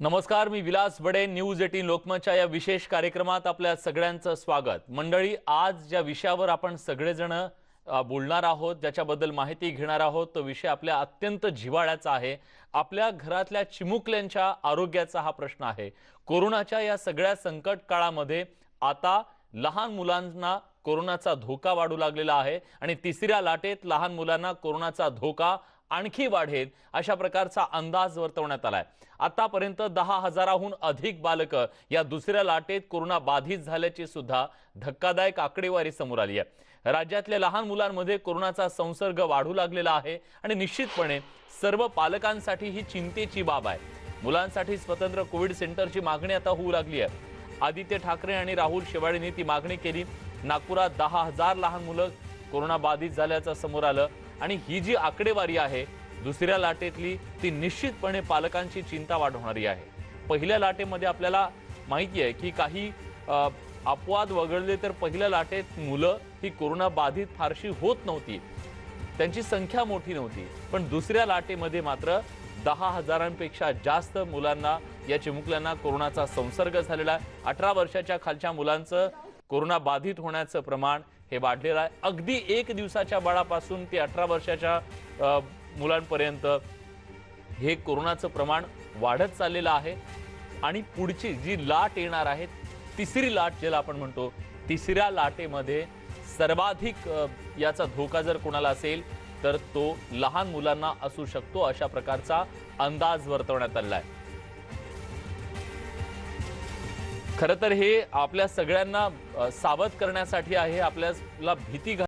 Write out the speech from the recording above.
नमस्कार मी Vilas Bade news eighteen लोकमतच्या या विशेष कार्यक्रमात आपल्या सगळ्यांचं स्वागत. मंडळी आज ज्या विषयावर आपण सगळेजण बोलणार आहोत ज्याच्याबद्दल माहिती घेणार आहोत तो विषय आपल्या अत्यंत जिव्हाळ्याचा आहे. आपल्या घरातल्या चिमुकल्यांच्या आरोग्याचा हा प्रश्न आहे. कोरोनाच्या या सगळ्या संकट काळामध्ये आता लहान मुलांना कोरोनाचा धोका वाढू लागलेला आहे आणि तिसऱ्या लाटेत लहान मुलांना कोरोनाचा धोका आणखी वाढेल अशा प्रकारचा अंदाज वर्तवण्यात आलाय. आतापर्यंत दहा हजाराहून अधिक बालकं या दुसऱ्या लाटेत कोरोना बाधित झाल्याची सुद्धा धक्कादायक आकडेवारी समोर आली आहे. राज्यातल्या लहान मुलांमध्ये कोरोनाचा संसर्ग वाढू लागलेला आहे आणि निश्चितपणे सर्व पालकांसाठी ही चिंतेची बाब आहे. मुलांसाठी स्वतंत्र कोविड सेंटरची मागणी आता होऊ लागली आहे. आदित्य ठाकरे आणि राहुल शेवाळेंनी ती मागणी केली. नागपुरात दहा हजार लहान मुलं कोरोना बाधित झाल्याचं समोर आलं. आणि ही जी आकडेवारी आहे दुसऱ्या लाटेतली ती निश्चितपणे पालकांची चिंता वाढवणारी आहे. पहिल्या लाटेमध्ये आपल्याला माहिती आहे की काही अपवाद वगळले तर पहिल्या लाटेत मुलं ही कोरोना बाधित फारशी होत नव्हती. त्यांची संख्या मोठी नव्हती. पण दुसऱ्या लाटेमध्ये मात्र दहा हजारांपेक्षा जास्त मुलांना या चिमुकल्यांना कोरोनाचा संसर्ग झालेला आहे. अठरा वर्षाच्या खालच्या मुलांचं कोरोना बाधित होण्याचं प्रमाण हे वाढलेलं आहे. अगदी एक दिवसाच्या बाळापासून ते अठरा वर्षाच्या मुलांपर्यंत हे कोरोनाचं प्रमाण वाढत चाललेलं आहे. आणि पुढची जी लाट येणार आहे तिसरी लाट ज्याला आपण म्हणतो तिसऱ्या लाटेमध्ये सर्वाधिक याचा धोका जर कोणाला असेल तर तो लहान मुलांना असू शकतो अशा प्रकारचा अंदाज वर्तवण्यात आलेला आहे. खरं तर हे आपल्या सगळ्यांना सावध करण्यासाठी आहे आपल्याला भीती घा